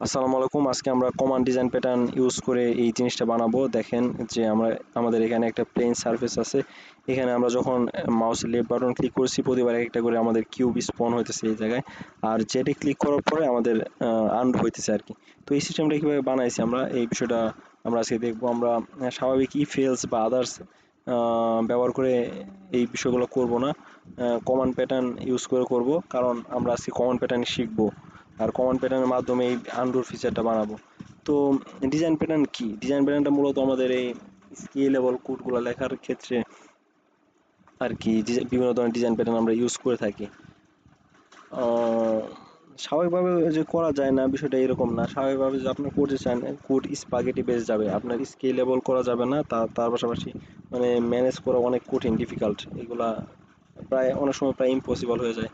আসসালামু আলাইকুম। আজকে আমরা কমান ডিজাইন প্যাটার্ন ইউজ করে এই জিনিসটা বানাবো। দেখেন যে আমরা, আমাদের এখানে একটা প্লেন সারফেস আছে। এখানে আমরা যখন মাউস লেফট বাটন ক্লিক করছি, প্রতিবার একটা করে আমাদের কিউব স্পন হইতেছে এই জায়গায়। আর যেটি ক্লিক করার পরে আমাদের আন্ড হইতেছে আর কি তো এই সিস্টেমটা কীভাবে বানাইছি আমরা, এই বিষয়টা আমরা আজকে দেখব। আমরা স্বাভাবিক ই ফেলস বা আদার্স ব্যবহার করে এই বিষয়গুলো করব না। কমান প্যাটার্ন ইউজ করে করব। কারণ আমরা আজকে কমান প্যাটার্ন শিখব। আর কমন প্যাটার্নের মাধ্যমে এই আন্ডুর ফিচারটা বানাবো। তো ডিজাইন প্যাটার্ন কি? ডিজাইন প্যাটার্নটা মূলত আমাদের এই স্কেলেবল কোডগুলো লেখার ক্ষেত্রে আর কি বিভিন্ন ধরনের ডিজাইন প্যাটার্ন আমরা ইউজ করে থাকি। স্বাভাবিকভাবে যে করা যায় না বিষয়টা এরকম না। স্বাভাবিকভাবে যে আপনার করতে চান কোড স্পাগেটি বেস যাবে। আপনার স্কেলেবল করা যাবে না। তা, তার পাশাপাশি মানে ম্যানেজ করা অনেক কঠিন ডিফিকাল্ট এগুলা প্রায়, অনেক সময় প্রায় ইম্পসিবল হয়ে যায়।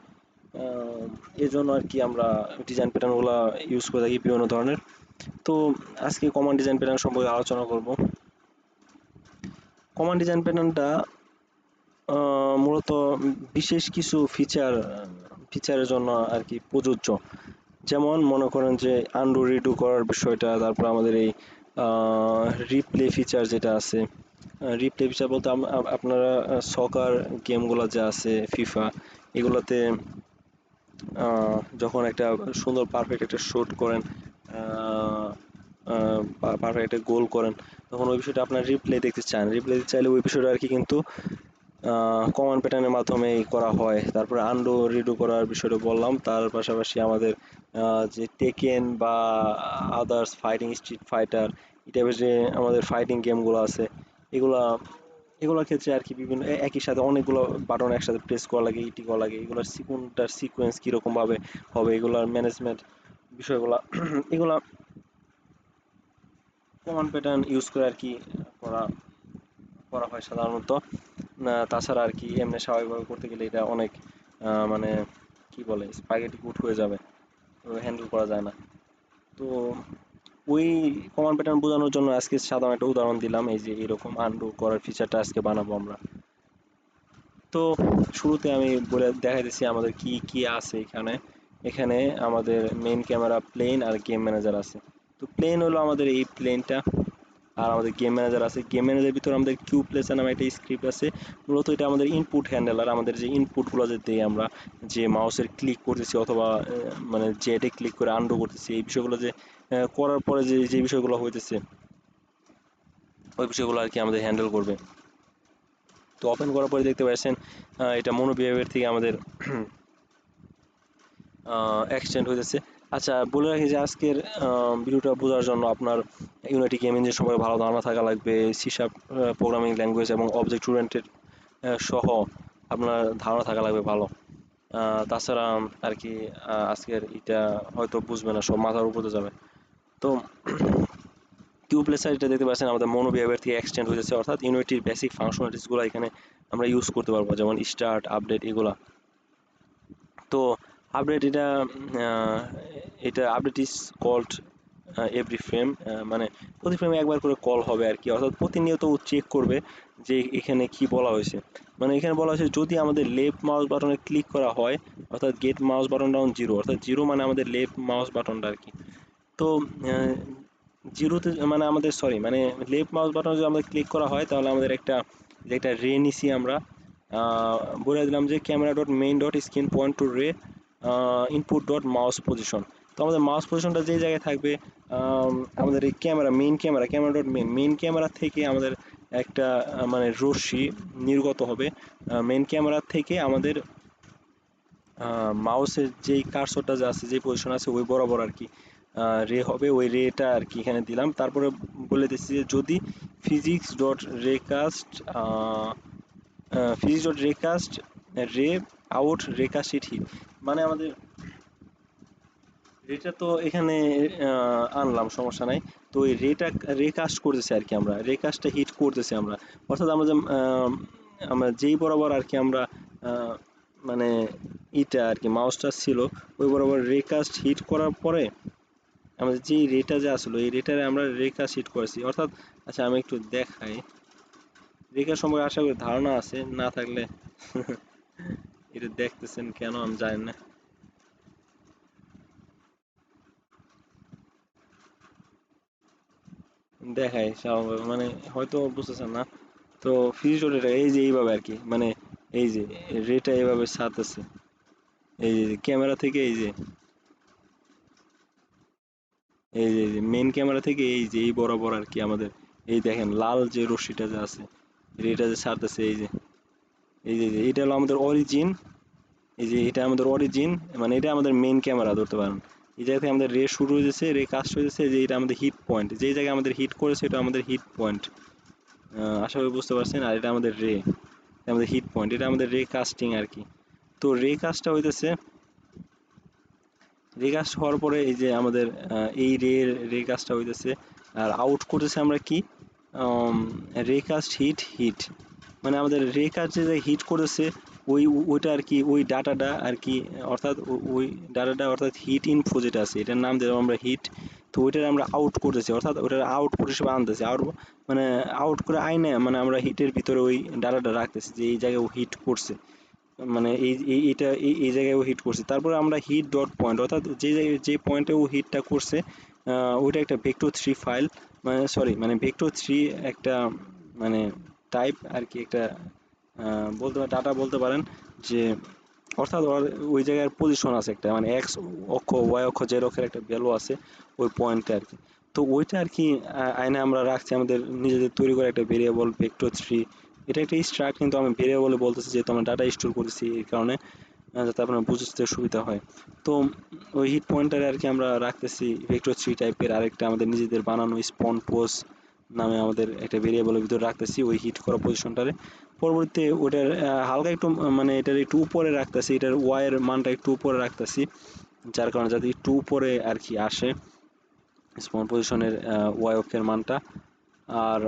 এই জন্য আর কি আমরা ডিজাইন প্যাটার্নগুলো ইউজ করে থাকি বিভিন্ন ধরনের। তো আজকে কমান্ড ডিজাইন প্যাটার্ন সম্পর্কে আলোচনা করব। কমান্ড ডিজাইন প্যাটার্নটা মূলত বিশেষ কিছু ফিচার ফিচারের জন্য আর কি প্রযোজ্য। যেমন মনে করেন যে আন্ডু রিডু করার বিষয়টা, তারপর আমাদের এই রিপ্লে ফিচার যেটা আছে। রিপ্লে ফিচার বলতে আপনারা সকার গেমগুলো যে আছে ফিফা এগুলোতে যখন একটা সুন্দর পারফেক্ট একটা শুট করেন পারফেক্ট একটা গোল করেন, তখন ওই বিষয়টা আপনার রিপ্লে দেখতে চান। রিপ্লে চাইলে ওই বিষয়টা আর কি কিন্তু কমান প্যাটার্নের মাধ্যমেই করা হয়। তারপরে আন্ডো রিডো করার বিষয়টা বললাম। তার পাশাপাশি আমাদের যে টেকেন বা আদার্স ফাইটিং স্ট্রিট ফাইটার এই যে আমাদের ফাইটিং গেমগুলো আছে, এগুলা এগুলোর ক্ষেত্রে আর কি বিভিন্ন একই সাথে অনেকগুলো বাটন একসাথে প্রেস করা লাগে ইটি করা লাগে। এগুলোর সিকুনটার সিকোয়েন্স কীরকমভাবে হবে, এগুলোর ম্যানেজমেন্ট বিষয়গুলো, এগুলা কমান প্যাটার্ন ইউজ করে আর কি করা করা হয় সাধারণত। তাছাড়া আর কি এমনি স্বাভাবিকভাবে করতে গেলে এটা অনেক মানে কি বলে স্পাগেটি কুট হয়ে যাবে। হ্যান্ডেল করা যায় না। তো ওই কমান্ড প্যাটার্ন বোঝানোর জন্য আজকে সাধারণ একটা উদাহরণ দিলাম, এই যে এরকম আন্ডু করার ফিচারটা আজকে বানাবো আমরা। তো শুরুতে আমি বলে দেখাই দিচ্ছি আমাদের কি কি আছে এখানে। এখানে আমাদের মেইন ক্যামেরা প্লেন আর গেম ম্যানেজার আছে। তো প্লেন হলো আমাদের এই প্লেনটা আর আমাদের গেম ম্যানেজার আছে। গেম ম্যানেজারের ভিতরে আমাদের কিউ প্লেসার নামে একটা স্ক্রিপ্ট আছে। মূলত এটা আমাদের ইনপুট হ্যান্ডেলার আমাদের যে ইনপুটগুলো যে দিই আমরা, যে মাউসের ক্লিক করতেছি অথবা মানে জেটে ক্লিক করে আন্ডো করতেছি, এই বিষয়গুলো যে করার পরে যে যে বিষয়গুলো হইতেছে, ওই বিষয়গুলো আর কি আমাদের হ্যান্ডেল করবে। তো ওপেন করার পরে দেখতে পাচ্ছেন এটা মনো বিহেভিয়ার থেকে আমাদের এক্সটেন্ড হইতেছে। আচ্ছা বলে রাখি যে আজকের ভিডিওটা বোঝার জন্য আপনার ইউনিটি গেম ইঞ্জিন সম্পর্কে ভালো ধারণা থাকা লাগবে সিসাপ প্রোগ্রামিং ল্যাঙ্গুয়েজ এবং অবজেক্ট ওরিয়েন্টেড সহ আপনার ধারণা থাকা লাগবে ভালো। তাছাড়া আর কি আজকের এটা হয়তো বুঝবে না, সব মাথার উপরে যাবে। তো কিউ প্লেসার এটা দেখতে পাচ্ছেন, আমাদের মনো থেকে এক্সটেন্ড হয়েছে অর্থাৎ ইউনিটির বেসিক ফাংশনালিটিসগুলো এখানে আমরা ইউজ করতে পারব, যেমন স্টার্ট আপডেট এগুলা। তো আপডেট এটা এটা update is called every frame মানে প্রতি ফ্রেমে একবার করে কল হবে আর কি। অর্থাৎ প্রতিনিয়ত ও চেক করবে যে এখানে কি বলা হয়েছে। মানে এখানে বলা হয়েছে, যদি আমাদের লেফট মাউস বাটনে ক্লিক করা হয়, অর্থাৎ get mouse button down zero অর্থাৎ জিরো মানে আমাদের লেফট মাউস বাটনটা আর কি। তো জিরোতে মানে আমাদের সরি মানে লেফট মাউস বাটন যদি আমাদের ক্লিক করা হয়, তাহলে আমাদের একটা, যে একটা রে নিছি আমরা। বলে দিলাম যে camera dot main dot screen point to ray input dot mouse position তো আমাদের মাউস পজিশনটা যেই জায়গায় থাকবে আমাদের এই camera main camera camera dot main main camera থেকে আমাদের একটা মানে রশ্মি নির্গত হবে। মেইন ক্যামেরা থেকে আমাদের মাউসের যেই কার্সরটা যে আছে যে পজিশন আছে, ওই বরাবর আর কি রে হবে। ওই রেটা আর কি এখানে দিলাম। তারপরে বলে দিচ্ছি যে যদি physics dot raycast physics dot raycast ray out raycast hit মানে আমাদের রেটা তো এখানে আনলাম, সমস্যা নাই। তো ওই রেটা, রেকাস্ট করতেছি আর কি আমরা। রেকাস্টটা হিট করতেছি আমরা। অর্থাৎ আমরা যে আমরা যেই বরাবর আর কি আমরা মানে ইটা আর কি মাউসটা ছিল, ওই বরাবর রেকাস্ট হিট করার পরে আমাদের যে রেটা যে আসলো, এই রেটারে আমরা রেকাস্ট হিট করেছি। অর্থাৎ আচ্ছা আমি একটু দেখাই। রেখা সম্পর্কে আশা করি ধারণা আছে, না থাকলে এটা দেখতেছেন কেন আমি জানি না। দেখায় স্বাভাবিক মানে হয়তো বুঝতেছেন না। তো রোটেটর এই যে এইভাবে আর কি মানে এই যে রেটা এইভাবে ছাড়তেছে। এই যে ক্যামেরা থেকে এই যে এই যে মেন ক্যামেরা থেকে এই যে, এই বরাবর আর কি আমাদের। এই দেখেন, লাল যে রশ্মিটা যে আছে এটা যে ছাড়তেছে, এই যে। এই যে এটা হলো আমাদের অরিজিন এই যে, এটা আমাদের অরিজিন মানে এটা আমাদের মেন ক্যামেরা ধরতে পারেন। এই জায়গা থেকে আমাদের রে শুরু হয়েছে রে কাজ হয়েছে যে, এটা আমাদের হিট পয়েন্ট যেই জায়গায় আমাদের হিট করেছে, এটা আমাদের হিট পয়েন্ট আশা করি বুঝতে পারছেন, আর এটা আমাদের রে। আমাদের হিট পয়েন্ট এটা আমাদের রে কাস্টিং আর কি। তো রে কাজটা হইতেছে, রে কাস্ট হওয়ার পরে এই যে আমাদের এই রে রে কাজটা হইতেছে। আর আউট করতেছে আমরা কি? রে কাস্ট হিট হিট মানে আমাদের রে কাস্ট যে হিট করেছে, ওই, ওইটা আর কি, ওই ডাটাটা আর কি, অর্থাৎ ওই ডাটাটা অর্থাৎ হিট ইনফো যেটা আছে, এটার নাম দিলাম আমরা হিট তো ওইটার আমরা আউট করতেছি অর্থাৎ ওটার আউটপুট হিসেবে আনতেছি আউট মানে আউট করে আইনে মানে আমরা হিটের ভিতরে ওই ডাটাটা রাখতেছি যে এই জায়গায় ও হিট করছে। মানে এই এইটা এই এই জায়গায় ও হিট করছে। তারপরে আমরা হিট ডট পয়েন্ট অর্থাৎ যে জায়গায়, যে পয়েন্টে ও হিটটা করছে ওইটা একটা ভেক্টর থ্রি ফাইল মানে সরি মানে ভেক্টর থ্রি একটা মানে টাইপ আর কি একটা বলতে পারেন ডাটা বলতে পারেন যে, অর্থাৎ ওই জায়গার পজিশন আছে একটা মানে এক্স অক্ষ ওয়াই অক্ষ জেড অক্ষের একটা ভ্যালু আছে ওই পয়েন্টে আর কি তো ওইটা আর কি আইনে আমরা রাখছি, আমাদের নিজেদের তৈরি করা একটা ভেরিয়েবল ভেক্টর থ্রি এটা একটা স্ট্রাক্ট কিন্তু আমি ভেরিয়েবলে বলতেছি যেহেতু আমরা ডাটা স্টোর করেছি এই কারণে যাতে আপনার বুঝতে সুবিধা হয়। তো ওই হিট পয়েন্টারে আর কি আমরা রাখতেছি ভেক্টর থ্রি টাইপের আরেকটা, আমাদের নিজেদের বানানো স্পন পোজ নামে আমাদের একটা ভেরিয়েবলের ভিতরে রাখতেছি, ওই হিট করা পজিশনটারে পরবর্তীতে ওটার হালকা একটু মানে এটার একটু উপরে রাখতেছি, এটার ওয়াইয়ের মানটা একটু উপরে রাখতেছি, যার কারণে যাতে একটু উপরে আর কি আসে স্পন পজিশনের ওয়াই অক্ষের মানটা। আর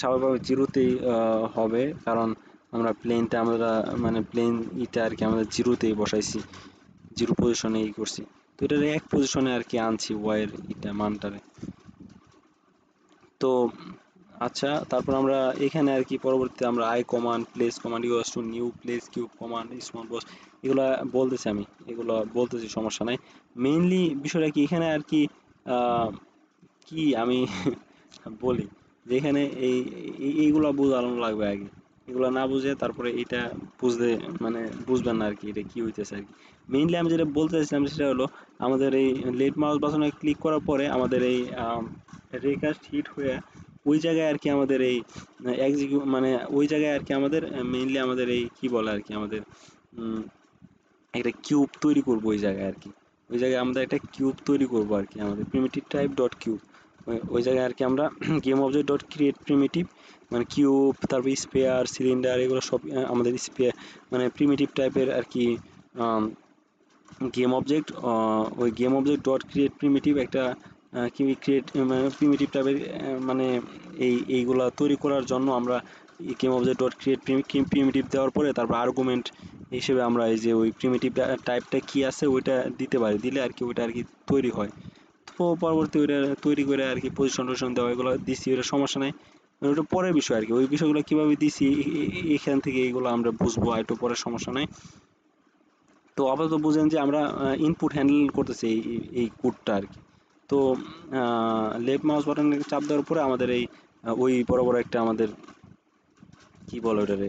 স্বাভাবিকভাবে জিরোতেই হবে, কারণ আমরা প্লেনটা আমরা মানে প্লেন ইটা আর কি আমাদের জিরোতেই বসাইছি জিরো পজিশনে ই করছি। তো এটার এক পজিশনে আর কি আনছি ওয়াইয়ের ইটা, মানটারে। তো আচ্ছা তারপর আমরা এখানে আর কি পরবর্তীতে আমরা I command place command use to new place cube command small boss এগুলো বলতেছি আমি, এগুলো বলতেছি, সমস্যা নাই। মেইনলি বিষয়টা কি, এখানে আর কি কি আমি বলি, যে এখানে এই এইগুলো বোঝানো লাগবে আগে। এগুলো না বুঝে তারপরে এটা বুঝতে মানে বুঝবেন না আর কি, এটা কি হইতেছে আর কি। মেইনলি আমি যেটা বলতে চাইছিলাম সেটা হলো, আমাদের এই লেট মাউস বাটনে ক্লিক করার পরে আমাদের এই রেকাস্ট হিট হয়ে ওই জায়গায় আর কি আমাদের এই এক্সিকিউ মানে ওই জায়গায় আর কি আমাদের মেইনলি আমাদের এই কি বলে আর কি আমাদের একটা কিউব তৈরি করব ওই জায়গায় আর কি। ওই জায়গায় আমরা একটা কিউব তৈরি করব আর কি আমাদের প্রিমিটিভ টাইপ ডট কিউব ওই জায়গায় আর কি আমরা game object dot create primitive মানে কিউব তারপর স্পেয়ার সিলিন্ডার এগুলো সব আমাদের স্পেয়ার মানে প্রিমিটিভ টাইপের আর কি গেম অবজেক্ট ওই game object dot create primitive একটা কি ক্রিয়েট প্রিমিটিভ টাইপের মানে এই, এইগুলা তৈরি করার জন্য আমরা game object dot create primitive দেওয়ার পরে তারপর আর্গুমেন্ট হিসেবে আমরা এই যে ওই প্রিমিটিভ টাইপটা কি আছে ওইটা দিতে পারি, দিলে আর কি ওইটা আর কি তৈরি হয়। তো পরবর্তী ওইটা তৈরি করে আর কি পজিশন টজিশন দেওয়া, এগুলো দিছি ওটা সমস্যা নেই। ওটা পরের বিষয় আর কি ওই বিষয়গুলো কীভাবে দিছি এখান থেকে এইগুলো আমরা বুঝব, আর একটু পরে সমস্যা নেই। তো আপাতত বুঝেন যে আমরা ইনপুট হ্যান্ডেল করতেছি এই এই কোডটা আর কি তো লেফট মাউস বাটন চাপ দেওয়ার পরে আমাদের এই ওই বড় বড় একটা আমাদের, কি বলে ওটারে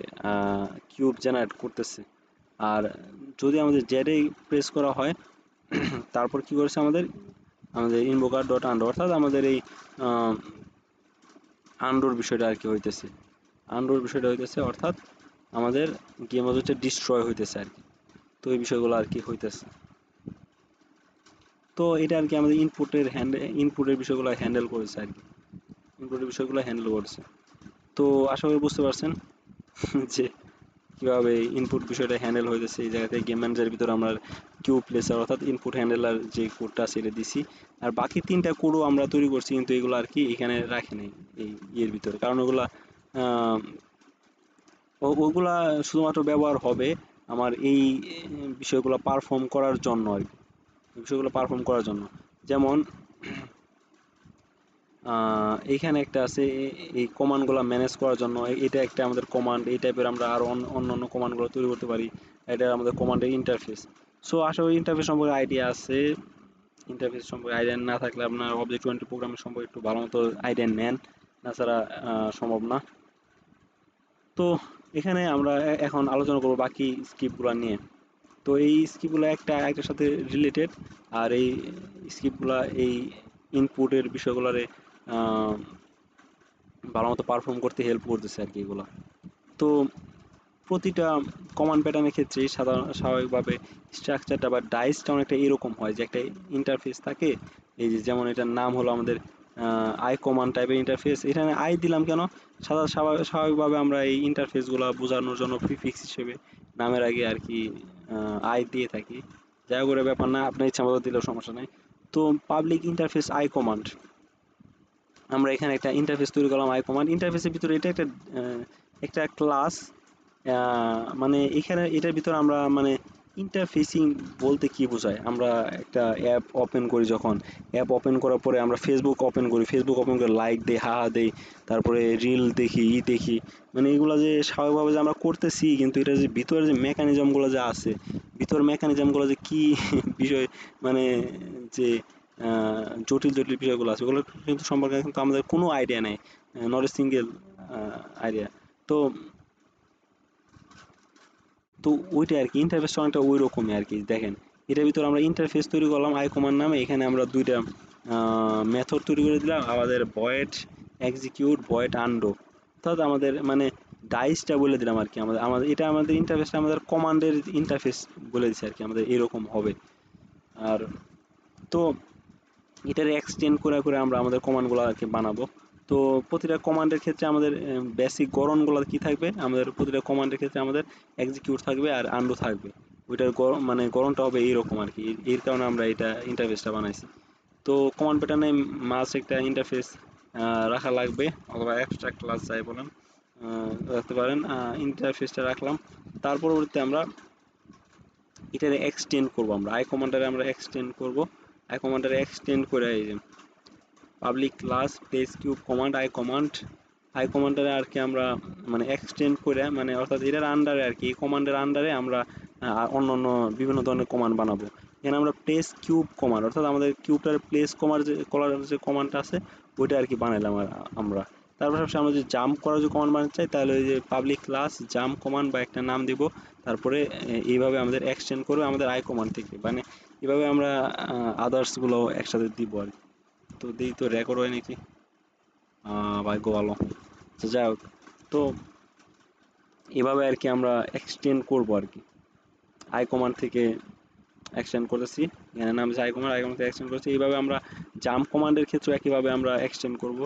কিউব জেনারেট করতেছে। আর যদি আমাদের জেডে প্রেস করা হয়, তারপর কি করেছে আমাদের? আমাদের ইনভোকার ডট আন্ডো অর্থাৎ আমাদের এই আন্ডোর বিষয়টা আর কি হইতেছে। আন্ডোর বিষয়টা হইতেছে, অর্থাৎ আমাদের গেম হচ্ছে ডিস্ট্রয় হইতেছে আর কি। তো এই বিষয়গুলো আর কি হইতেছে। তো এটা আর কি আমাদের ইনপুটের হ্যান্ডেল ইনপুটের বিষয়গুলো হ্যান্ডেল করেছে আর কি। ইনপুটের বিষয়গুলো হ্যান্ডেল করেছে। তো আশা করি বুঝতে পারছেন যে কীভাবে ইনপুট বিষয়টা হ্যান্ডেল হইতেছে। এই জায়গাতে গেম ম্যানেজারের ভিতরে আমরা কিউ প্লেসার অর্থাৎ ইনপুট হ্যান্ডেলার যে কোডটা সেটা দিছি। আর বাকি তিনটা কোডও আমরা তৈরি করছি, কিন্তু এগুলো আর কি এখানে রাখে নেই এই ইয়ের ভিতরে। কারণ ওগুলা ওগুলা শুধুমাত্র ব্যবহার হবে আমার এই বিষয়গুলো পারফর্ম করার জন্য আর কি। বিষয়গুলো পারফর্ম করার জন্য। যেমন এইখানে একটা আছে, এই কমান্ডগুলো ম্যানেজ করার জন্য। এটা একটা আমাদের কমান্ড এই টাইপের আমরা আরও অন্য অন্য কমান্ডগুলো তৈরি করতে পারি। এটা আমাদের কমান্ডের ইন্টারফেস সো আশা করি ইন্টারফেস সম্পর্কে আইডিয়া আছে। ইন্টারফেস সম্পর্কে আইডিয়া না থাকলে আপনার অবজেক্ট ওরিয়েন্টেড প্রোগ্রামিং সম্পর্কে একটু ভালো মতো আইডিয়া নেন তাছাড়া সম্ভব না। তো, এখানে আমরা এখন আলোচনা করব বাকি স্ক্রিপ্টগুলো নিয়ে। তো এই স্ক্রিপ্টগুলো একটা একটার সাথে রিলেটেড আর এই স্ক্রিপ্টগুলো এই ইনপুটের বিষয়গুলোরে ভালো মতো পারফর্ম করতে হেল্প করতেছে আর কি এগুলো। তো প্রতিটা কমান্ড প্যাটার্নের ক্ষেত্রে সাধারণ স্বাভাবিকভাবে স্ট্রাকচারটা বা ডাইসটা অনেকটা এরকম হয় যে একটা ইন্টারফেস থাকে। এই যে যেমন এটার নাম হলো আমাদের আই কমান্ড টাইপের ইন্টারফেস এখানে আই দিলাম কেন? সাধারণ স্বাভাবিক, স্বাভাবিকভাবে আমরা এই ইন্টারফেসগুলো বোঝানোর জন্য প্রিফিক্স হিসেবে নামের আগে আর কি আই দিয়ে থাকি। যাই করে ব্যাপার না, আপনার ইচ্ছা মতো দিলেও সমস্যা নেই। তো পাবলিক ইন্টারফেস আই কমান্ড আমরা এখানে একটা ইন্টারফেস তৈরি করলাম আই কমান্ড ইন্টারফেসের ভিতরে এটা একটা একটা ক্লাস মানে এখানে এটার ভিতরে আমরা মানে ইন্টারফেসিং বলতে কি বোঝায়? আমরা একটা অ্যাপ ওপেন করি যখন। অ্যাপ ওপেন করার পরে আমরা ফেসবুক ওপেন করি। ফেসবুক ওপেন করে লাইক দেই, হা হা, দেই। তারপরে রিল দেখি, ই দেখি। মানে এগুলো যে স্বাভাবিকভাবে যে আমরা করতেছি, কিন্তু এটা যে ভিতরে যে মেকানিজমগুলো যে আছে, ভিতর মেকানিজমগুলো যে কি বিষয় মানে যে জটিল জটিল বিষয়গুলো আছে ওগুলো কিন্তু সম্পর্কে কিন্তু আমাদের কোনো আইডিয়া নেই। নট এ সিঙ্গেল আইডিয়া তো তো ওইটা আর কি ইন্টারফেসটা অনেকটা ওই রকমই আর কি, দেখেন। এটার ভিতরে আমরা ইন্টারফেস তৈরি করলাম আইকমার নামে, এখানে আমরা দুইটা মেথড তৈরি করে দিলাম, আমাদের ভয়েড এক্সিকিউট ভয়েড আন্ডো অর্থাৎ আমাদের মানে ডাইসটা বলে দিলাম আর কি, আমাদের আমাদের, এটা আমাদের ইন্টারফেসটা আমাদের কমান্ডের ইন্টারফেস বলে দিচ্ছে আর কি, আমাদের এরকম হবে। আর তো এটার এক্সটেন্ড করে করে আমরা আমাদের কমান্ডগুলো আর কি বানাবো। তো প্রতিটা কমান্ডের ক্ষেত্রে আমাদের বেসিক গড়নগুলো কি থাকবে? আমাদের প্রতিটা কমান্ডের ক্ষেত্রে আমাদের এক্সিকিউট থাকবে আর আন্ডু থাকবে। ওইটার গরম মানে গরমটা হবে এইরকম আর কি এর- কারণে আমরা এটা ইন্টারফেসটা বানাইছি। তো কমান্ড প্যাটার্নে মাস একটা ইন্টারফেস রাখা লাগবে, অথবা এক্সট্রা ক্লাস যাই বলেন রাখতে পারেন। ইন্টারফেসটা রাখলাম। তার পরবর্তীতে আমরা এটারে এক্সটেন্ড করব আমরা। আই কমান্ডারে আমরা এক্সটেন্ড করব। আই কমান্ডারে এক্সটেন্ড করে এই public class place cube command I command I কমান্ডারে আর কি আমরা মানে এক্সটেন্ড করে মানে অর্থাৎ এটার আন্ডারে আর কি, এই কমান্ডের আন্ডারে আমরা অন্য অন্য বিভিন্ন ধরনের কমান্ড বানাবো। এখানে আমরা প্লেস কিউব কমান্ড অর্থাৎ আমাদের কিউবটার প্লেস কমার যে করার যে কমান্ডটা আছে, ওইটা আর কি বানাইলাম আমরা। তার পাশাপাশি আমরা যে জাম্প করার যে কমান্ড বানাতে চাই, তাহলে ওই যে পাবলিক ক্লাস জাম্প কমান্ড বা একটা নাম দিব। তারপরে এইভাবে আমাদের এক্সটেন্ড করবে আমাদের আই কমান্ড থেকে। মানে এভাবে আমরা আদার্সগুলো একসাথে দিব আর কি। তো দিই তো রেকর্ড হয় নাকি? ভাগ্য ভালো। তো যাই হোক, তো এভাবে আর কি আমরা এক্সটেন্ড করব আর কি। আই কমান্ড থেকে এক্সটেন্ড করেছি এখানে নাম হচ্ছে আই কমান্ড আই কমান্ড থেকে এক্সটেন্ড করেছি এইভাবে আমরা জাম্প কমান্ডের ক্ষেত্রে একইভাবে আমরা এক্সটেন্ড করব।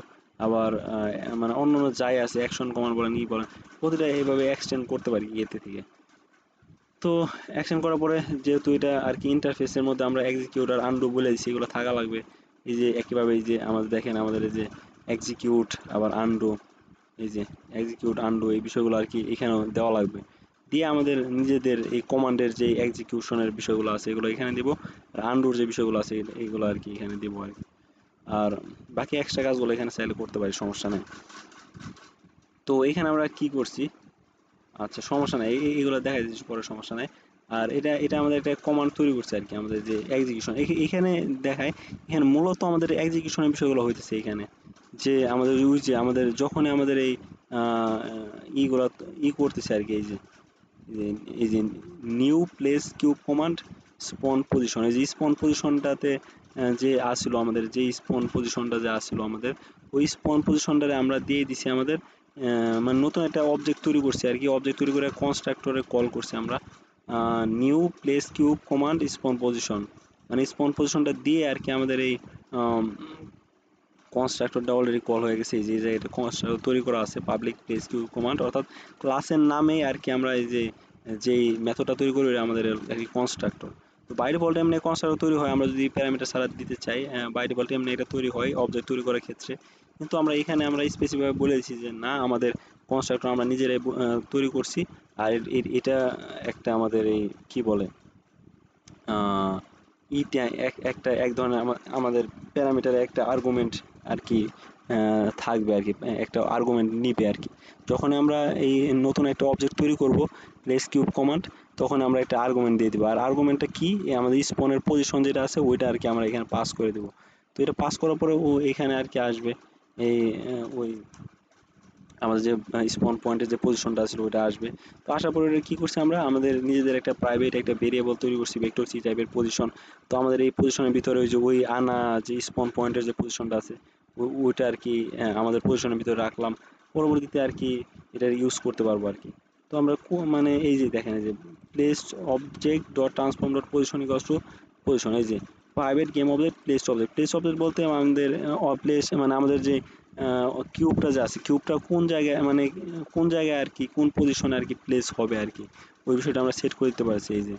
আবার মানে অন্য অন্য যাই আছে অ্যাকশন কমান্ড বলেন, ই বলেন, প্রতিটা এইভাবে এক্সটেন্ড করতে পারি এতে থেকে। তো অ্যাকশন করার পরে যেহেতু এটা আর কি ইন্টারফেসের মধ্যে আমরা এক্সিকিউট আর আন্ডু বলে দিচ্ছি এগুলো থাকা লাগবে। এই যে একইভাবে এই যে আমাদের দেখেন আমাদের এই যে এক্সিকিউট আবার আন্ডু এই যে এক্সিকিউট আন্ডু এই বিষয়গুলো আর কি এখানেও দেওয়া লাগবে। দিয়ে আমাদের নিজেদের এই কমান্ডের যে এক্সিকিউশনের বিষয়গুলো আছে এগুলো এখানে দিব। আর আন্ডুর যে বিষয়গুলো আছে এগুলো আর কি এখানে দিব আর কি। আর বাকি এক্সট্রা কাজগুলো এখানে চাইলে করতে পারি, সমস্যা নেই। তো এখানে আমরা কি করছি? আচ্ছা সমস্যা নাই। এগুলো দেখা যাচ্ছে পরে সমস্যা নাই। আর এটা এটা আমাদের একটা কমান্ড তৈরি করছে আর কি আমাদের যে এক্সিকিউশন এখানে দেখায়, এখানে মূলত আমাদের এক্সিকিউশনের বিষয়গুলো হইতেছে এখানে। যে আমাদের ওই যে আমাদের যখনই আমাদের এই ইগুলো ই করতেছে আর কি এই যে এই যে new place cube command spawn position এই যে স্পন পজিশনটাতে যে আসছিল আমাদের, যে স্পন পজিশনটা যে আসছিল আমাদের, ওই স্পন পজিশনটারে আমরা দিয়ে দিছি আমাদের মানে নতুন একটা অবজেক্ট তৈরি করছি আর কি অবজেক্ট তৈরি করে কনস্ট্রাক্টরে কল করছি আমরা। New place cube command spawn position মানে স্পন পজিশনটা দিয়ে আর কি আমাদের এই কনস্ট্রাক্টরটা অলরেডি কল হয়ে গেছে। যে জায়গাটা কনস্ট্রাক্টর তৈরি করা আছে পাবলিক প্লেস কিউ কমান্ড অর্থাৎ ক্লাসের নামে আর কি আমরা এই যে, যেই মেথডটা তৈরি করি আমাদের আর কি কনস্ট্রাক্টর তো বাই ডিফল্ট এমনি কনস্ট্রাক্টর তৈরি হয়, আমরা যদি প্যারামিটার সারা দিতে চাই বাই ডিফল্ট এমনি এটা তৈরি হয় অবজেক্ট তৈরি করার ক্ষেত্রে। কিন্তু আমরা এখানে আমরা স্পেসিফিকভাবে বলে দিচ্ছি যে, না, আমাদের কনস্ট্রাক্টর আমরা নিজেরাই তৈরি করছি। আর এটা একটা আমাদের এই, কি বলে ইটা এক- একটা, এক ধরনের আমা- আমাদের প্যারামিটারে একটা আর্গুমেন্ট আর কি থাকবে আর কি, একটা আর্গুমেন্ট নিবে আর কি। যখন আমরা এই নতুন একটা অবজেক্ট তৈরি করব প্লেস কিউব কমান্ড তখন আমরা একটা আর্গুমেন্ট দিয়ে দিব। আর আর্গুমেন্টটা কি? আমাদের স্পনের পজিশন যেটা আছে, ওইটা আর কি আমরা এখানে পাস করে দেব। তো এটা পাস করার পরে ও এখানে আর কি আসবে, এই ওই আমাদের যে স্পন পয়েন্টের যে পজিশনটা ছিল ওটা আসবে। তো আসার পরে এটা কি করছি আমরা? আমাদের নিজেদের একটা প্রাইভেট একটা ভেরিয়েবল তৈরি করছি ভেক্টর সি টাইপের পজিশন তো আমাদের এই পজিশনের ভিতরে ওই যে ওই আনা যে স্পন পয়েন্টের যে পজিশনটা আছে ওইটা আর কি আহ, আমাদের পজিশনের ভিতরে রাখলাম। পরবর্তীতে আর কি এটা ইউজ করতে পারব আর কি। তো আমরা মানে এই যে দেখেন এই যে place object dot transform dot position equals position এই যে private game object place object place object বলতে আমাদের প্লেস মানে আমাদের যে কিউবটা যে আছে কিউবটা কোন জায়গায় মানে কোন জায়গায় আর কি, কোন পজিশনে আর কি প্লেস হবে আর কি? ওই বিষয়টা আমরা সেট করে দিতে পারছি, এই যে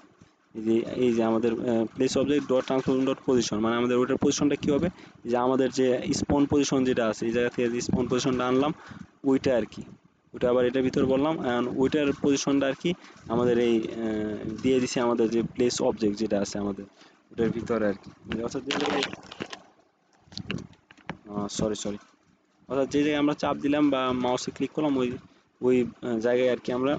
এই যে এই যে আমাদের place object dot transform dot position মানে আমাদের ওটার পজিশনটা কি হবে? যে আমাদের যে স্পন পজিশন যেটা আছে, এই জায়গা থেকে যে স্পন পজিশনটা আনলাম, ওইটা আর কি। ওইটা আবার এটার ভিতর বললাম ওইটার পজিশনটা আর কি আমাদের এই দিয়ে দিছে আমাদের যে প্লেস অবজেক্ট যেটা আছে আমাদের, ওটার ভিতরে আর কি। অর্থাৎ সরি সরি অর্থাৎ যে জায়গায় আমরা চাপ দিলাম বা মাউসে ক্লিক করলাম, ওই ওই জায়গায় আর কি আমরা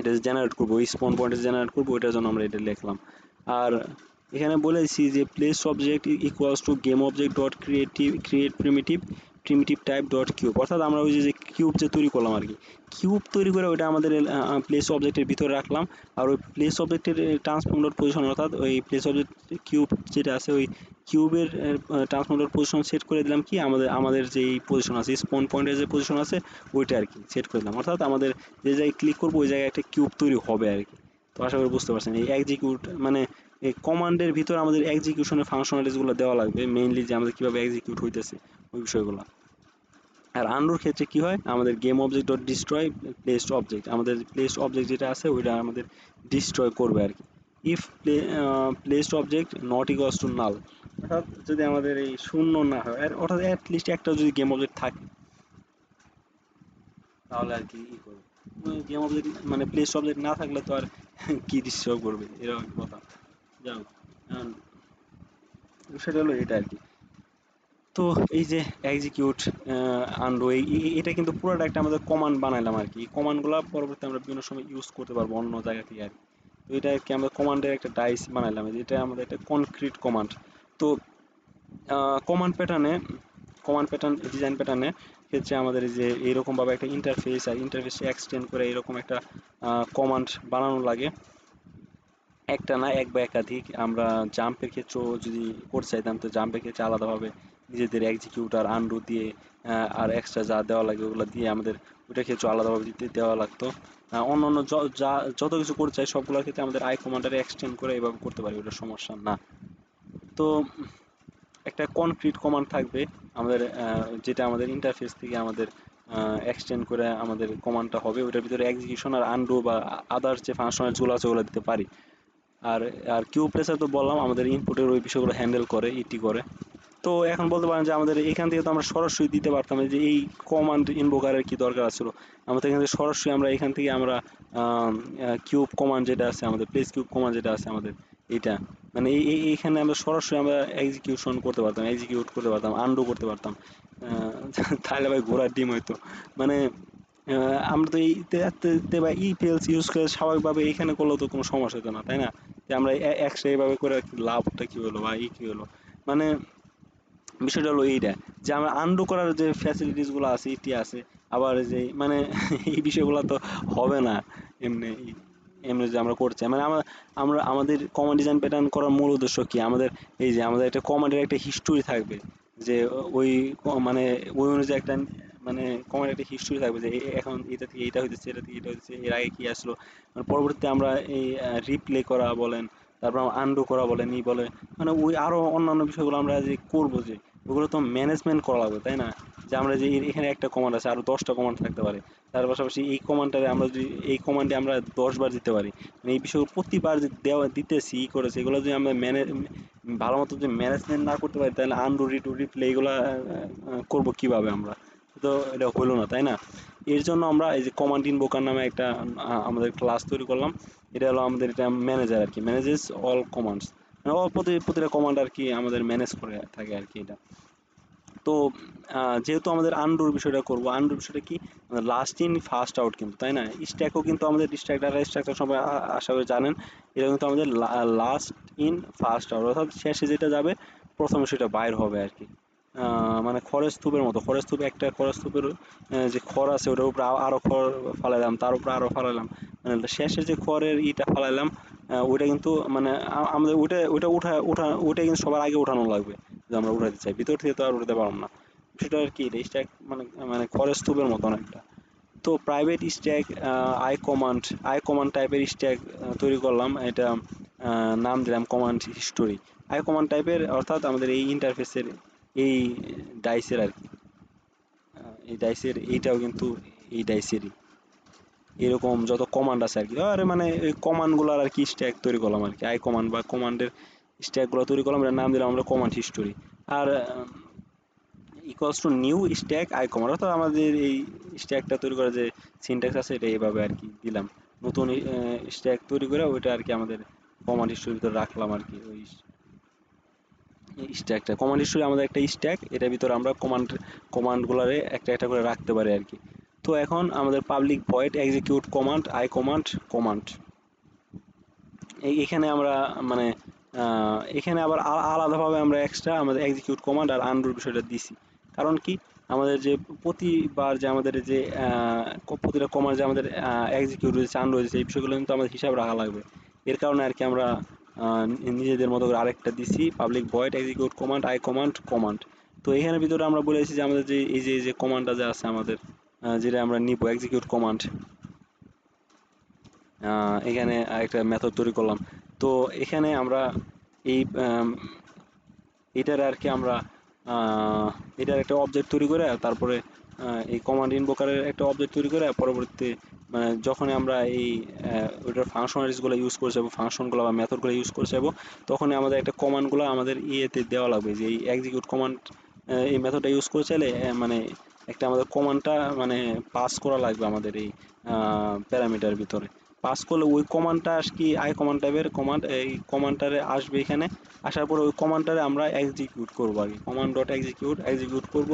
এটা জেনারেট করব, ওই স্পন পয়েন্টে জেনারেট করব, ওইটার জন্য আমরা এটা লিখলাম। আর এখানে বলে বলেছি যে place object equals to game object dot creative create primitive primitive type dot cube অর্থাৎ আমরা ওই যে কিউব যে তৈরি করলাম আর কি কিউব তৈরি করে ওইটা আমাদের প্লেস অবজেক্টের ভিতরে রাখলাম। আর ওই প্লেস অবজেক্টের ট্রান্সফর্ম ডট পজিশন অর্থাৎ ওই প্লেস অবজেক্ট কিউব যেটা আছে, ওই কিউবের ট্রান্সফর্ম ডট পজিশন সেট করে দিলাম কি? আমাদের আমাদের যে পজিশন আছে স্পন পয়েন্টের যে পজিশন আছে, ওইটা আর কি সেট করে দিলাম। অর্থাৎ আমাদের যে জায়গায় ক্লিক করব, ওই জায়গায় একটা কিউব তৈরি হবে আর কি। তো আশা করি বুঝতে পারছেন, এই এক্সিকিউট মানে এই কমান্ডের ভিতর আমাদের এক্সিকিউশনের ফাংশনালিটিসগুলো দেওয়া লাগবে মেইনলি যে আমাদের কীভাবে এক্সিকিউট হইতেছে, ওই বিষয়গুলো। আর আন্ডুর ক্ষেত্রে কি হয়? আমাদের game object dot destroy placed object আমাদের প্লেসড অবজেক্ট যেটা আছে, ওইটা আমাদের ডিস্ট্রয় করবে আর কি। If placed object not equals to null অর্থাৎ যদি আমাদের এই শূন্য না হয়, আর অর্থাৎ অ্যাটলিস্ট একটা যদি গেম অবজেক্ট থাকে, তাহলে আর কি ই করবে? গেম অবজেক্ট মানে প্লেস অবজেক্ট না থাকলে তো আর কি ডিস্ট্রয় করবে? এরকম কথা। এখন সেটা হলো এটা আর কি। তো এই যে এক্সিকিউট আন্ডু এটা কিন্তু পুরোটা একটা আমাদের কমান্ড বানাইলাম আর কি। কমান্ডগুলো পরবর্তী আমরা বিভিন্ন সময় ইউজ করতে পারব অন্য জায়গা থেকে আর কি। তো এটা কি আমরা কমান্ডের একটা ডাইস বানাইলাম এটা আমাদের একটা কনক্রিট কমান্ড তো কমান্ড প্যাটার্নে কমান্ড প্যাটার্ন ডিজাইন প্যাটার্নে ক্ষেত্রে আমাদের যে এইরকম ভাবে একটা ইন্টারফেস আর ইন্টারফেস এক্সটেন্ড করে এরকম একটা কমান্ড বানানো লাগে। একটা না এক বা একাধিক আমরা জাম্পের ক্ষেত্রেও যদি করতে চাইতাম, তো জাম্পের ক্ষেত্রে আলাদাভাবে নিজেদের এক্সিকিউট আর আন্ডু দিয়ে আর এক্সট্রা যা দেওয়া লাগে ওগুলো দিয়ে আমাদের ওইটার ক্ষেত্রে আলাদাভাবে দিতে দেওয়া লাগতো। আহ, অন্য য- যত কিছু করতে চাই সবগুলোর ক্ষেত্রে আমাদের আই কমান্ডারে এক্সটেন্ড করে এভাবে করতে পারি ওটা সমস্যা না। তো একটা কনক্রিট কমান্ড থাকবে আমাদের যেটা আমাদের ইন্টারফেস থেকে আমাদের এক্সটেন্ড করে আমাদের কমান্ডটা হবে ওটার ভিতরে এক্সিকিউশন আর আন্ডু বা আদার্স যে ফাংশনালিটিসগুলো আছে ওগুলো দিতে পারি। আর আর কিউ প্রেসার তো বললাম আমাদের ইনপুটের ওই বিষয়গুলো হ্যান্ডেল করে ইটি করে। তো এখন বলতে পারেন যে আমাদের এখান থেকে তো আমরা সরাসরি দিতে পারতাম যে এই কমান্ড ইনভোকারের কি দরকার ছিল। আমাদের এখান থেকে সরাসরি আমরা এখান থেকে আমরা কিউব কমান্ড যেটা আছে, আমাদের প্লেস কিউব কমান্ড যেটা আছে, আমাদের এটা মানে এই, এই- এইখানে আমরা সরাসরি আমরা এক্সিকিউশন করতে পারতাম এক্সিকিউট করতে পারতাম আন্ডু করতে পারতাম। তাহলে ভাই ঘোড়ার ডিম হইতো। মানে আমরা তো এই তে- তে বা ই পেলস ইউজ করে স্বাভাবিকভাবে এখানে করলেও তো কোনো সমস্যা হতো না, তাই না? যে আমরা একসাথে এইভাবে করে লাভটা কি হলো বা ই কি হলো? মানে বিষয়টা হলো এইটা, যে আমরা আন্ডু করার যে ফ্যাসিলিটিসগুলো আছে ইটি আছে, আবার যে মানে এই বিষয়গুলো তো হবে না এমনি এমনি যে আমরা করছি। মানে আমরা আমরা, আমাদের কমান্ড ডিজাইন প্যাটার্ন করার মূল উদ্দেশ্য কি? আমাদের, এই যে আমাদের একটা কমান্ডের একটা হিস্টোরি থাকবে, যে ওই মানে ওই অনুযায়ী একটা মানে কমান্ডের একটা হিস্টোরি থাকবে, যে এখন এটা থেকে এটা হইতেছে, এটা থেকে এটা হইতেছে, এর আগে কি আসলো? মানে পরবর্তীতে আমরা এই রিপ্লে করা বলেন তারপর আন্ডু করা বলেন ই বলে। মানে ওই আরও অন্যান্য বিষয়গুলো আমরা যে করব যে, ওগুলো তো ম্যানেজমেন্ট করা লাগবে, তাই না? যে আমরা যে এখানে একটা কমান্ড আছে, আরও দশটা কমান্ড থাকতে পারে। তার পাশাপাশি এই কমান্ডটারে আমরা যদি, এই কমান্ডে আমরা দশ বার দিতে পারি। মানে এই বিষয়গুলো প্রতিবার দেওয়া, দিতেছি, ই করেছে, এগুলো যদি আমরা ম্যানে ভালো মতো যদি ম্যানেজমেন্ট না করতে পারি, তাহলে আন্ডু রিটু রিপ্লে এগুলো করব কীভাবে আমরা? তো এটা হলো না, তাই না? এর জন্য আমরা এই যে কমান্ড ইনভোকার নামে একটা আমাদের ক্লাস তৈরি করলাম। এটা হলো আমাদের এটা ম্যানেজার আর কি। ম্যানেজেস অল কমান্ডস মানে all প্রতি, প্রতিটা কমান্ড আর কি আমাদের ম্যানেজ করে থাকে আর কি এটা। তো যেহেতু আমাদের আন্ডুর বিষয়টা করব আন্ডুর বিষয়টা কি? লাস্ট ইন ফার্স্ট আউট কিন্তু, তাই না? স্ট্যাকও কিন্তু আমাদের স্ট্যাক ডাটা স্ট্রাকচার সবাই আশা করি জানেন এটা কিন্তু আমাদের লাস্ট ইন ফার্স্ট আউট অর্থাৎ শেষে যেটা যাবে, প্রথমে সেটা বাইর হবে আর কি। মানে খড়ের স্তূপের মতো। খড়ের স্তূপ একটা খড়ের স্তূপের আহ, যে খড় আছে ওটার উপরে আ- আরও খড় ফালাইলাম তার উপরে আরও ফালাইলাম। মানে শেষে যে খড়ের ইটা ফালাইলাম ওইটা কিন্তু মানে আমাদের ওইটা ওইটা উঠা উঠা ওইটা কিন্তু সবার আগে উঠানো লাগবে যে আমরা উঠাতে চাই। ভিতর থেকে তো আর উঠাতে পারব না। সেটা আর কি স্ট্যাক মানে মানে খড়ের স্তূপের মতন একটা। তো private stack I command I command টাইপের স্ট্যাক তৈরি করলাম। এটা নাম দিলাম কমান্ড হিস্টোরি আই কমান্ড টাইপের অর্থাৎ আমাদের এই ইন্টারফেসের এই ডাইসের আর কি। এই ডাইসের, এইটাও কিন্তু এই ডাইসেরই। এরকম যত কমান্ড আছে আর কি। আরে মানে এই কমান্ডগুলোর আর কি স্ট্যাক তৈরি করলাম আর কি। আই কমান্ড বা কমান্ডের স্ট্যাকগুলো তৈরি করলাম, এটার নাম দিলাম আমরা command history R equals to new stack I command অর্থাৎ আমাদের এই স্ট্যাকটা তৈরি করার যে সিনট্যাক্স আছে, এটা এইভাবে আর কি দিলাম। নতুন স্ট্যাক তৈরি করে ওইটা আর কি আমাদের কমান্ড হিস্টোরির ভিতরে রাখলাম আর কি। ওই স্ট্যাকটা কমান্ড হিস্টোরি আমাদের একটা স্ট্যাক এটার ভিতরে আমরা কমান্ড কমান্ডগুলোরে একটা একটা করে রাখতে পারি আর কি। তো এখন আমাদের public void execute command I command command এখানে আমরা মানে এখানে আবার আলাদাভাবে আমরা এক্সট্রা আমাদের এক্সিকিউট কমান্ড আর আন্ডুর বিষয়টা দিছি। কারণ কি? আমাদের যে প্রতিবার যে আমাদের যে প্রতিটা কমান্ড যে আমাদের এক্সিকিউট হয়েছে আন্ডু হয়েছে এই বিষয়গুলো কিন্তু আমাদের হিসাব রাখা লাগবে। এর কারণে আর কি আমরা নিজেদের মতো করে আরেকটা দিছি public void execute command I command command তো এখানে ভিতরে আমরা বলেছি যে আমাদের যে, এই যে এই যে কমান্ডটা যে আছে আমাদের যেটা আমরা নিব এক্সিকিউট কমান্ড এখানে একটা মেথড তৈরি করলাম। তো এখানে আমরা এই এটার আর কি আমরা এটার একটা অবজেক্ট তৈরি করে, তারপরে এই কমান্ড ইনভোকারের একটা অবজেক্ট তৈরি করে, পরবর্তীতে মানে যখন আমরা এই ওইটার ফাংশনালিটিসগুলো ইউজ করে যাব ফাংশনগুলো বা মেথডগুলো ইউজ করে যাব, তখনই আমাদের একটা কমান্ডগুলো আমাদের ইয়েতে দেওয়া লাগবে যে এই এক্সিকিউট কমান্ড এই মেথডটা ইউজ করে চাইলে মানে একটা আমাদের কমান্ডটা মানে পাস করা লাগবে আমাদের এই প্যারামিটার ভিতরে। পাস করলে ওই কমান্ডটা আস কি, আই কমান্ড টাইপের কমান্ড এই কমান্ডটারে আসবে এখানে, আসার পরে ওই কমান্ডটারে আমরা এক্সিকিউট করব আগে। কমান্ড ডট এক্সিকিউট এক্সিকিউট করব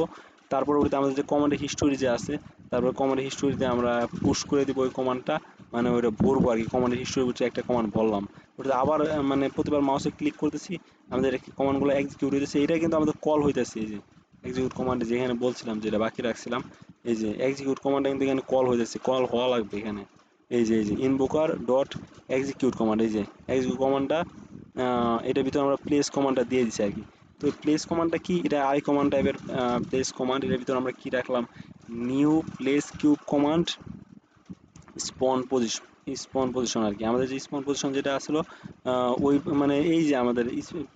তার আমাদের যে কমান্ডের হিস্টোরি যে আছে তারপর কমান্ডের হিস্টোরিতে আমরা পুশ করে দিব ওই কমান্ডটা মানে ওইটা ভরবো আর কি কমান্ডের হিস্টোরি বুঝছে একটা কমান্ড বললাম ওটা আবার মানে প্রতিবার মাউসে ক্লিক করতেছি, আমাদের কমান্ডগুলো এক্সিকিউট হইতেছে এটা কিন্তু আমাদের কল হইতেছে এই যে। এক্সিকিউট কমান্ডে যেখানে বলছিলাম, যেটা বাকি রাখছিলাম, এই যে এক্সিকিউট কমান্ডটা কিন্তু এখানে কল হইতেছে কল হওয়া লাগবে এখানে। এই যে এই যে ইনভোকার ডট এক্সিকিউট কমান্ড এই যে এক্সিকিউট কমান্ডটা এটার ভিতরে আমরা প্লেস কমান্ডটা দিয়ে দিচ্ছি আর কি। তো প্লেস কমান্ডটা কি? এটা আই কমান্ড টাইপের প্লেস কমান্ড এটার ভিতরে আমরা কি রাখলাম? New place cube command, spawn position spawn position আর কি। আমাদের যে স্পন পজিশন যেটা আসলো ওই মানে এই যে আমাদের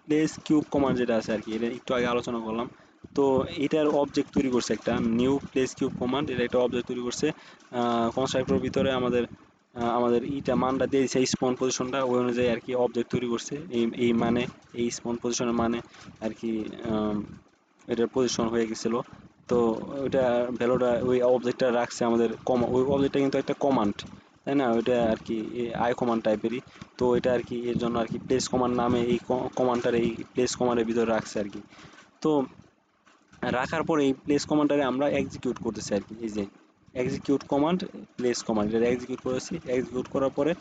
প্লেস কিউব কমান্ড যেটা আছে আর কি, এটা একটু আগে আলোচনা করলাম। তো এটার অবজেক্ট তৈরি করছে একটা নিউ প্লেস কিউব কমান্ড, এটা একটা অবজেক্ট তৈরি করছে। কনস্ট্রাক্টর ভিতরে আমাদের আমাদের ইটা মানটা দিয়েছে স্পন পজিশনটা, ওই অনুযায়ী আর কি অবজেক্ট তৈরি করছে। এই এই মানে এই স্পন পজিশনের মানে আর কি এটার পজিশন হয়ে গেছিল। তো ওইটা ভ্যালুটা ওই অবজেক্টটা রাখছে আমাদের কম ওই অবজেক্টটা কিন্তু একটা কমান্ড তাই না? ওইটা আর কি আই কমান্ড টাইপেরই তো এটা আর কি, এর জন্য আর কি প্লেস কমান্ড নামে এই কমান্ডটার এই প্লেস কমান্ডের ভিতরে রাখছে আর কি। তো রাখার পরে এই প্লেস কমান্ডটারে আমরা এক্সিকিউট করতেছি আর কি, এই যে এক্সিকিউট কমান্ড প্লেস কমান্ড এটা এক্সিকিউট করেছি। এক্সিকিউট করার পরে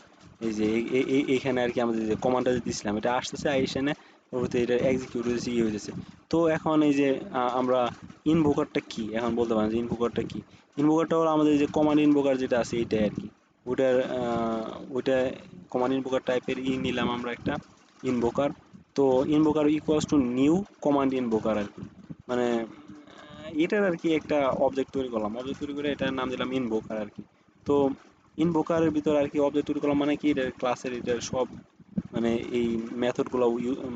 এই যে, এই- এই- এই- এইখানে আর কি আমাদের যে কমান্ডটা যে দিছিলাম, এটা আসতেছে এখানে পরবর্তী এটা এক্সিকিউট হয়েছে ইয়ে হয়েছে। তো এখন এই যে আমরা ইনভোকারটা কি? এখন বলতে পারেন যে ইনভোকারটা কি? ইনভোকারটা হলো আমাদের যে কমান্ড ইনভোকার যেটা আছে, এইটাই আর কি। ওটার ওইটা কমান্ড ইনভোকার টাইপের ই নিলাম আমরা একটা ইনভোকার তো invoker equals to new command invoker আর কি। মানে এটার আর কি একটা অবজেক্ট তৈরি করলাম। অবজেক্ট তৈরি করে এটার নাম দিলাম ইনভোকার আর কি। তো ইনভোকারের ভিতরে আর কি অবজেক্ট তৈরি করলাম মানে কি? এটার ক্লাসের এটার সব মানে এই মেথডগুলো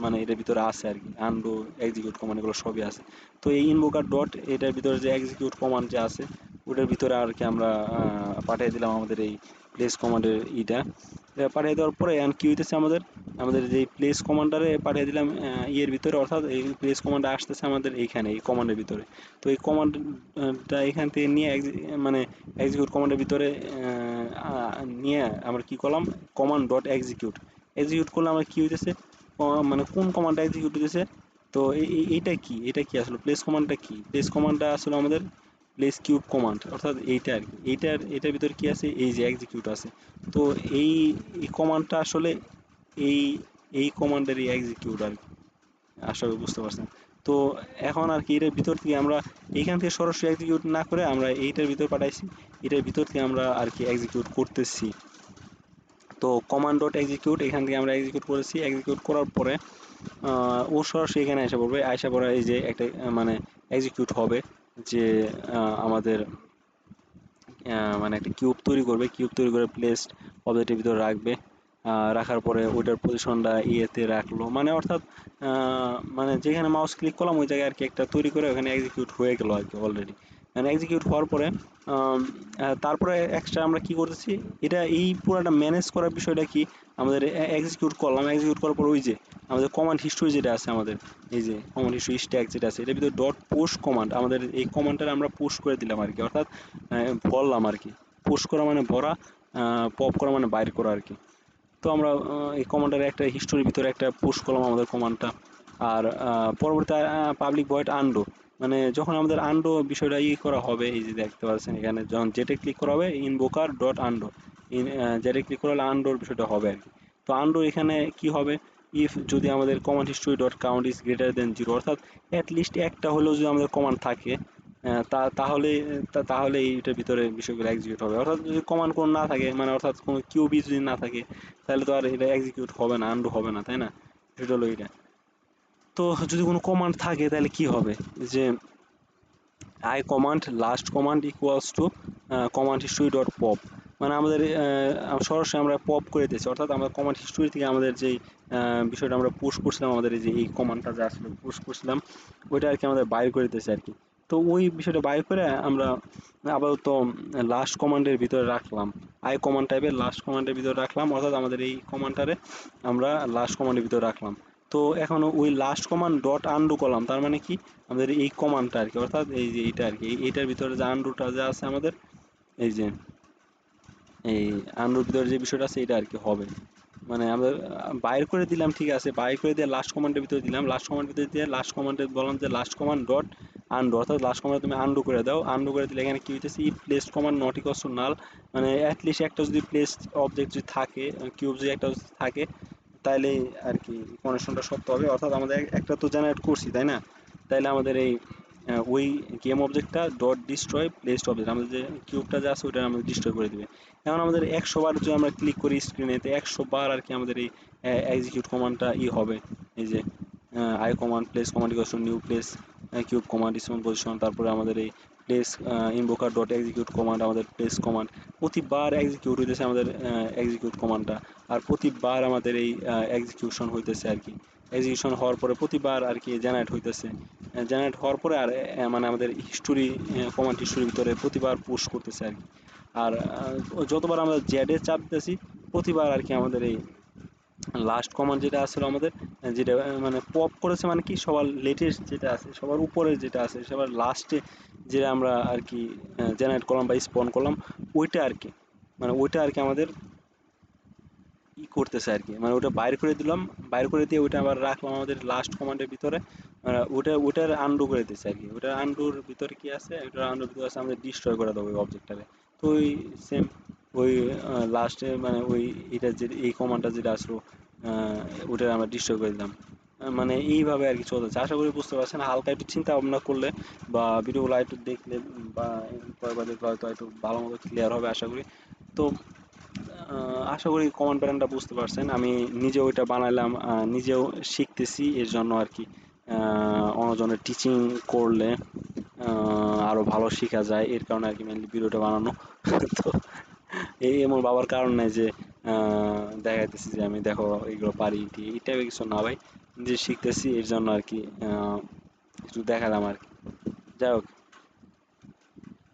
মানে এটার ভিতরে আছে আর কি। আন্ডু এক্সিকিউট কমান্ড এগুলো সবই আছে। তো এই ইনভোকার ডট এটার ভিতরে যে এক্সিকিউট কমান্ড যে আছে, ওটার ভিতরে আর কি আমরা পাঠিয়ে দিলাম আমাদের এই প্লেস কমান্ডের ইটা। পাঠিয়ে দেওয়ার পরে এখন কি হইতেছে আমাদের? আমাদের যে প্লেস কমান্ডারে পাঠিয়ে দিলাম ইয়ের ভিতরে, অর্থাৎ এই প্লেস কমান্ড আসতেছে আমাদের এইখানে, এই কমান্ডের ভিতরে। তো এই কমান্ডটা এখান থেকে নিয়ে মানে এক্সিকিউট কমান্ডের ভিতরে নিয়ে আমরা কি করলাম? কমান্ড ডট এক্সিকিউট এক্সিকিউট করলে আমরা কি হইতেছে মানে কোন কমান্ডটা এক্সিকিউট হইতেছে তো এই- এই- এইটা কি? এটা কি আসলে? প্লেস কমান্ডটা কি? প্লেস কমান্ডটা আসলে আমাদের প্লেস কিউব কমান্ড অর্থাৎ এইটা আর কি। এইটার, এটার ভিতর কি আছে? এই যে এক্সিকিউট আছে। তো এই এই কমান্ডটা আসলে এই এই কমান্ডেরই এক্সিকিউট আর কি। আশা করি বুঝতে পারছেন। তো এখন আর কি এটার ভিতর থেকে আমরা এইখান থেকে সরাসরি এক্সিকিউট না করে আমরা এইটার ভিতর পাঠাইছি। এটার ভিতর থেকে আমরা আর কি এক্সিকিউট করতেছি। তো কমান্ড ডট এক্সিকিউট এখান থেকে আমরা এক্সিকিউট করেছি। এক্সিকিউট করার পরে ও সরাসরি এখানে এসে পড়বে। আয়সা পড়ে এই যে একটা মানে এক্সিকিউট হবে যে আমাদের মানে একটা কিউব তৈরি করবে। কিউব তৈরি করে প্লেস অবজেক্টের ভিতরে রাখবে। রাখার পরে ওইটার পজিশনটা ইয়েতে রাখল। মানে অর্থাৎ মানে যেখানে মাউস ক্লিক করলাম, ওই জায়গায় আর কি একটা তৈরি করে ওখানে এক্সিকিউট হয়ে গেল আর কি অলরেডি মানে এক্সিকিউট হওয়ার পরে তারপরে এক্সট্রা আমরা কি করতেছি? এটা এই পুরোটা ম্যানেজ করার বিষয়টা কি? আমাদের এক্সিকিউট করলাম। এক্সিকিউট করার পর ওই যে আমাদের কমান্ড হিস্ট্রি যেটা আছে আমাদের, এই যে কমান্ড হিস্ট্রি স্ট্যাক যেটা আছে, এটার ভিতরে ডট পোস্ট কমান্ড আমাদের এই কমান্ডটা আমরা পোস্ট করে দিলাম আর কি, অর্থাৎ ভরলাম আর কি। পোস্ট করা মানে ভরা পপ করা মানে বাইর করা আর কি। তো আমরা এই কমান্ডের একটা হিস্টোরির ভিতরে একটা পোস্ট করলাম আমাদের কমান্ডটা আর পরবর্তী পাবলিক ভয়েড আন্ডো মানে যখন আমাদের আন্ডো বিষয়টা ই করা হবে, এই যে দেখতে পাচ্ছেন এখানে যখন জেটে ক্লিক করা হবে ইনভোকার ডট আন্ডো ইন জেটে ক্লিক করলে আন্ডোর বিষয়টা হবে আর কি। তো আন্ডো এখানে কি হবে? ইফ যদি আমাদের command history dot count is greater then zero অর্থাৎ অ্যাটলিস্ট একটা হলেও যদি আমাদের কমান্ড থাকে তা, তাহলে তাহলে এইটার ভিতরে বিষয়গুলো এক্সিকিউট হবে। অর্থাৎ যদি কমান্ড কোন না থাকে মানে অর্থাৎ কোনো কিউবি যদি না থাকে, তাহলে তো আর এটা এক্সিকিউট হবে না আন্ডু হবে না, তাই না? সেটা হলো এটা তো যদি কোনো কমান্ড থাকে, তাহলে কি হবে? যে I command last command equals to command history dot pop মানে আমাদের সরাসরি আমরা পপ করে দিয়েছি, অর্থাৎ আমরা কমান্ড হিস্ট্রি থেকে আমাদের যেই বিষয়টা আমরা পুশ করছিলাম, আমাদের এই যে এই কমান্ডটা যে আসলে পুশ করছিলাম, ওইটা আর কি আমাদের বাইর করে দিয়েছে আর কি তো ওই বিষয়টা বাইর করে আমরা আপাতত লাস্ট কমান্ডের ভিতরে রাখলাম। আই কমান্ড টাইপের লাস্ট কমান্ডের ভিতরে রাখলাম, অর্থাৎ আমাদের এই কমান্ডটারে আমরা লাস্ট কমান্ডের ভিতরে রাখলাম। তো এখন ওই লাস্ট কমান্ড ডট আন্ডু করলাম তার মানে কি? আমাদের এই কমান্ডটা আর কি, অর্থাৎ এই যে এইটা আর কি, এই- এইটার ভিতরে যে আন্ডুটা যা আছে আমাদের, এই যে, এই আন্ডুর ভিতরে যে বিষয়টা আছে এটা আর কি হবে। মানে আমরা বাইর করে দিলাম, ঠিক আছে, বাইর করে দিয়ে লাস্ট কমান্ডের ভিতরে দিলাম লাস্ট কমান্ডের ভিতরে দিয়ে লাস্ট কমান্ডে বললাম যে লাস্ট কমান্ড ডট আন্ডু অর্থাৎ লাস্ট কমান্ড তুমি আন্ডু করে দাও আন্ডু করে দিলে এখানে কি হইতেছে? ই place command not equals null মানে অ্যাটলিস্ট একটা যদি প্লেস অবজেক্ট যদি থাকে কিউব যদি একটা থাকে তাইলে আর কি কন্ডিশনটা সত্য হবে। অর্থাৎ আমাদের একটা তো জেনারেট করছি, তাই না? তাইলে আমাদের এই ওই গেম অবজেক্টটা ডট ডিস্ট্রয় প্লেসড অবজেক্ট আমাদের যে কিউবটা যা আছে ওটা আমাদের ডিস্ট্রয় করে দেবে। এখন আমাদের একশো বার যদি আমরা ক্লিক করি স্ক্রিনে তো একশো বার আর কি আমাদের এই এক্সিকিউট কমান্ডটা ই হবে। এই যে I command place command new place cube command ইসমন position তারপরে আমাদের এই place invoker dot execute command আমাদের প্লেস কমান্ড প্রতিবার এক্সিকিউট হইতেছে আমাদের এক্সিকিউট কমান্ডটা আর প্রতিবার আমাদের এই এক্সিকিউশন হইতেছে আর কি। এক্সিকিউশন হওয়ার পরে প্রতিবার আর কি জেনারেট হইতেছে। জেনারেট হওয়ার পরে আর মানে আমাদের হিস্টোরি কমান্ড হিস্টোরির ভিতরে প্রতিবার পুশ করতেছে আর কি। আর যতবার আমরা জেডে চাপ দিতেছি প্রতিবার আর কি আমাদের এই লাস্ট কমান্ড যেটা আসলে আমাদের যেটা মানে পপ করেছে মানে কি? সবার লেটেস্ট যেটা আছে, সবার উপরে যেটা আছে, সবার লাস্টে যেটা আমরা আর কি জেনারেট করলাম বা স্পন করলাম, ওইটা আর কি। মানে ওইটা আর কি আমাদের ই করতেছে আর কি। মানে ওটা বাইর করে দিলাম, বাইর করে দিয়ে ওটা আবার রাখলাম আমাদের লাস্ট কমান্ডের ভিতরে। ওটা ওটার আন্ডু করে দিচ্ছে আর কি। ওটার আন্ডুর ভিতরে কি আছে? ওটার আন্ডুর ভিতরে আছে আমাদের ডিস্ট্রয় করে দেবো ওই অবজেক্টটারে তো ওই সেম ওই লাস্টে মানে ওই এটা যে এই কমান্ডটা যেটা আসলো ওটা আমরা ডিস্ট্রয় করে দিলাম। মানে এইভাবে আর কি চলতেছে আশা করি বুঝতে পারছেন হালকা একটু চিন্তা ভাবনা করলে বা ভিডিওগুলো একটু দেখলে বা কয়েকবার দেখলে হয়তো একটু ভালো মতো ক্লিয়ার হবে আশা করি। তো আশা করি কমান্ড প্যাটার্নটা বুঝতে পারছেন। আমি নিজে ওইটা বানাইলাম নিজেও শিখতেছি এর জন্য আর কি। অন্যজনের টিচিং করলে আহ, আরও ভালো শেখা যায়। এর কারণে আর কি মেনলি ভিডিওটা বানানো। তো এই এমন বাবার কারণ নাই যে দেখাইতেছি যে আমি দেখো এগুলো পারি এই টাইপের কিছু না ভাই। নিজে শিখতেছি এর জন্য আর কি একটু দেখালাম আর কি। যাই হোক।